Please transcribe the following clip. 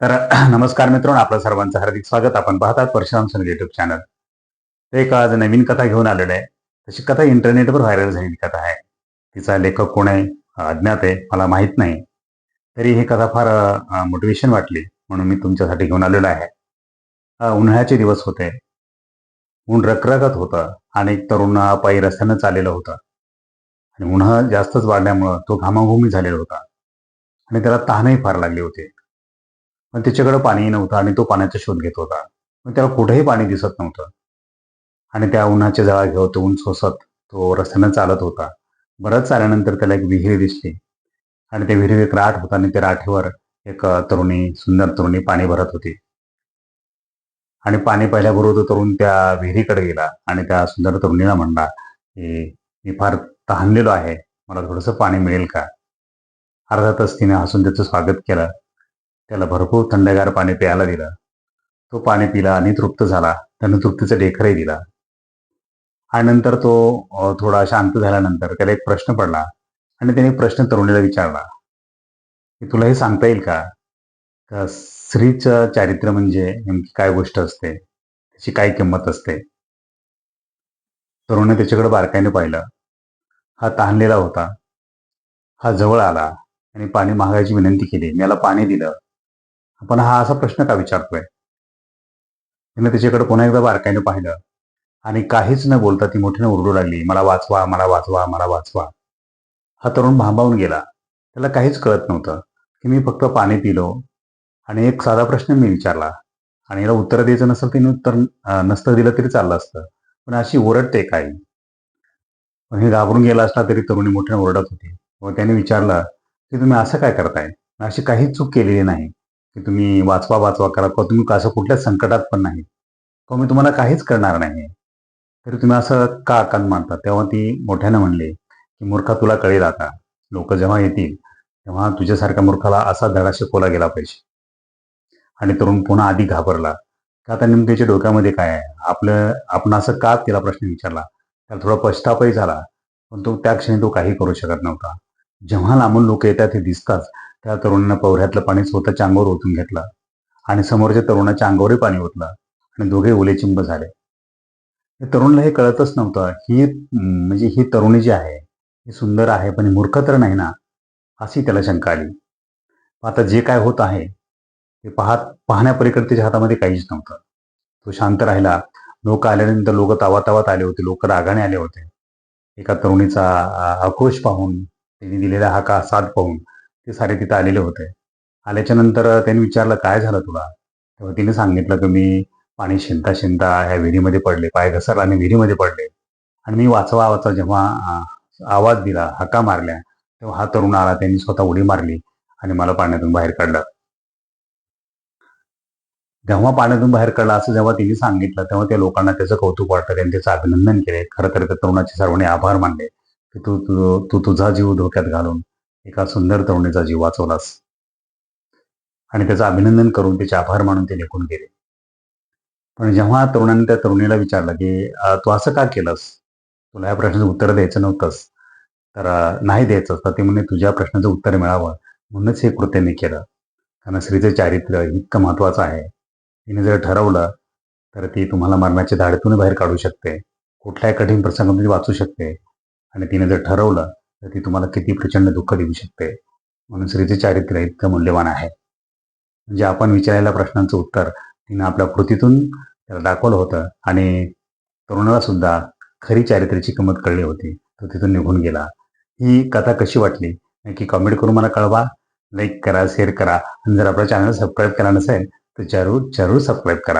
तर नमस्कार मित्रांनो आपलं सर्वांचं हार्दिक स्वागत. आपण पाहतात परशुराम सन युट्यूब चॅनल एक आज नवीन कथा घेऊन आलेलं आहे. तशी कथा इंटरनेटवर व्हायरल झालेली कथा आहे. तिचा लेखक कोण आहे? अज्ञात आहे. मला माहीत नाही. तरी ही कथा फार मोटिवेशन वाटली. म्हणून मी तुमच्यासाठी घेऊन आलेलो आहे. उन्हाळ्याचे दिवस होते. ऊन रखरखत होतं. आणि एक तरुण पायी रस्त्यानं चाललेलं होतं. आणि उन्हा जास्तच वाढल्यामुळं तो घामाघुमी झालेला होता. आणि त्याला तहानही फार लागली होती. पण त्याच्याकडे पाणीही नव्हतं आणि तो पाण्याचा शोध घेत होता. पण त्याला कुठेही पाणी दिसत नव्हतं. आणि त्या उन्हाच्या जळा घेऊन तो ऊन सोसत तो रस्त्यानं चालत होता. बरंच चालल्यानंतर त्याला एक विहीर दिसली. आणि त्या विहिरीत एक राठ होता आणि त्या राठीवर एक तरुणी सुंदर तरुणी पाणी भरत होती. आणि पाणी पाहिल्याबरोबर तो तरुण त्या विहिरीकडे गेला आणि त्या सुंदर तरुणीला म्हणला की मी फार तहानलेलो आहे. मला थोडंसं पाणी मिळेल का? अर्थातच तिने हसून त्याचं स्वागत केलं. त्याला भरपूर थंडगार पाणी प्यायला दिलं. तो पाणी पिला आणि तृप्त झाला. त्यानं तृप्तीचा डेखरही दिला. आणि नंतर तो थोडा शांत झाल्यानंतर त्याला एक प्रश्न पडला आणि त्याने प्रश्न तरुणीला विचारला. की तुला हे सांगता येईल का? का स्त्रीचं चारित्र्य म्हणजे नेमकी काय गोष्ट असते? त्याची काय किंमत असते? तरुणने त्याच्याकडे बारकाईने पाहिलं. हा तहानलेला होता. हा जवळ आला. आणि पाणी मागायची विनंती केली. मी याला पाणी दिलं. पण हा असा प्रश्न का विचारतोय? तिने तिच्याकडे पुन्हा एकदा बारकाईने पाहिलं आणि काहीच न बोलता ती मोठीनं ओरडू लागली मला वाचवा मला वाचवा मला वाचवा. हा तरुण भांबावून गेला. त्याला काहीच कळत नव्हतं की मी फक्त पाणी पिलो आणि एक साधा प्रश्न मी विचारला. आणि याला उत्तर द्यायचं नसेल तिने उत्तर नसतं दिलं तरी चाललं असतं. पण अशी ओरडते काय पण हे घाबरून गेला असला तरी तरुणी मोठ्याने ओरडत होती. व त्याने विचारलं की तुम्ही असं काय करताय? अशी काहीच चूक केलेली नाही. की तुम्ही वाचवा वाचवा करा. किंवा तुम्ही असं कुठल्याच संकटात पण नाही. किंवा मी तुम्हाला काहीच करणार नाही तरी तुम्ही असं का कान मानता तेव्हा ती मोठ्यानं म्हणले की मूर्खा तुला कळेल आता. लोक जेव्हा येतील तेव्हा तुझ्यासारख्या मूर्खाला असा धडा शिकवला गेला पाहिजे. आणि तरुण पुन्हा आधी घाबरला. का आता नेमकं त्याच्या डोक्यामध्ये काय आहे? आपलं आपण असं का तिला प्रश्न विचारला? त्याला थोडा पश्चातापही झाला. पण तो त्या क्षणी तो काही करू शकत नव्हता. जेव्हा लांबून लोक येतात हे दिसताच त्या तरुणानं पवऱ्यातलं पाणी स्वतःच्या अंगावर ओतून घेतलं आणि समोरच्या तरुणाच्या अंगावरही पाणी ओतलं आणि दोघे ओलेचिंब झाले. तरुणला हे कळतच नव्हतं ही म्हणजे ही तरुणी जी आहे ही सुंदर आहे पण मूर्ख तर नाही ना अशी त्याला शंका आली. आता जे काय होत आहे ते पाहत पाहण्यापलीकडे त्याच्या हातामध्ये काहीच नव्हतं. तो शांत राहिला. लोक आल्यानंतर लोक तावातावात आले होते लोक रागाने आले होते. एका तरुणीचा आक्रोश पाहून त्यांनी दिलेला हाका साथ पाहून ते सारे तिथे आलेले होते. आल्याच्यानंतर त्यांनी विचारलं काय झालं तुला? तेव्हा तिने सांगितलं की मी पाणी शिंता शिंता ह्या विहिरीमध्ये पडले पाय घसरला आणि विहिरीमध्ये पडले. आणि मी वाचवा वाचवा जेव्हा आवाज दिला हाका मारल्या तेव्हा हा तरुण आला त्यांनी स्वतः उडी मारली आणि मला पाण्यातून बाहेर काढलं. जेव्हा पाण्यातून बाहेर काढला असं जेव्हा तिने सांगितलं तेव्हा त्या लोकांना त्याचं कौतुक वाटतं त्यांनी त्याचं अभिनंदन केले. खरं तर त्या तरुणाचे सर्वांनी आभार मानले की तू तू तुझा जीव धोक्यात घालून एका सुंदर तरुणीचा जीव वाचवलास. आणि त्याचं अभिनंदन करून त्याचे आभार मानून ते निघून गेले. पण जेव्हा तरुणाने त्या तरुणीला विचारलं की तू असं का केलंस? तुला या प्रश्नाचं उत्तर द्यायचं नव्हतंस. तर नाही द्यायचं तर ते म्हणजे तुझ्या प्रश्नाचं उत्तर मिळावं. म्हणूनच हे कृत्य मी केलं. कारण स्त्रीचं चारित्र्य इतकं महत्वाचं आहे. तिने जर ठरवलं तर ती तुम्हाला मरणाच्या धाडतून बाहेर काढू शकते. कुठल्याही कठीण प्रसंगातून वाचू शकते. आणि तिने जर ठरवलं तर ती तुम्हाला किती प्रचंड दुःख देऊ शकते. म्हणून स्त्रीचे चारित्र्य इतकं मूल्यवान आहे. म्हणजे आपण विचारलेल्या प्रश्नांचं उत्तर तिनं आपल्या कृतीतून त्याला दाखवलं होतं आणि तरुणाला सुद्धा खरी चारित्र्याची किंमत कळली होती. तो तिथून निघून गेला. ही कथा कशी वाटली? नक्की कमेंट करून मला कळवा. लाईक करा शेअर करा. आणि जर आपल्या चॅनल सबस्क्राईब केला नसेल तर जरूर जरूर सबस्क्राईब करा.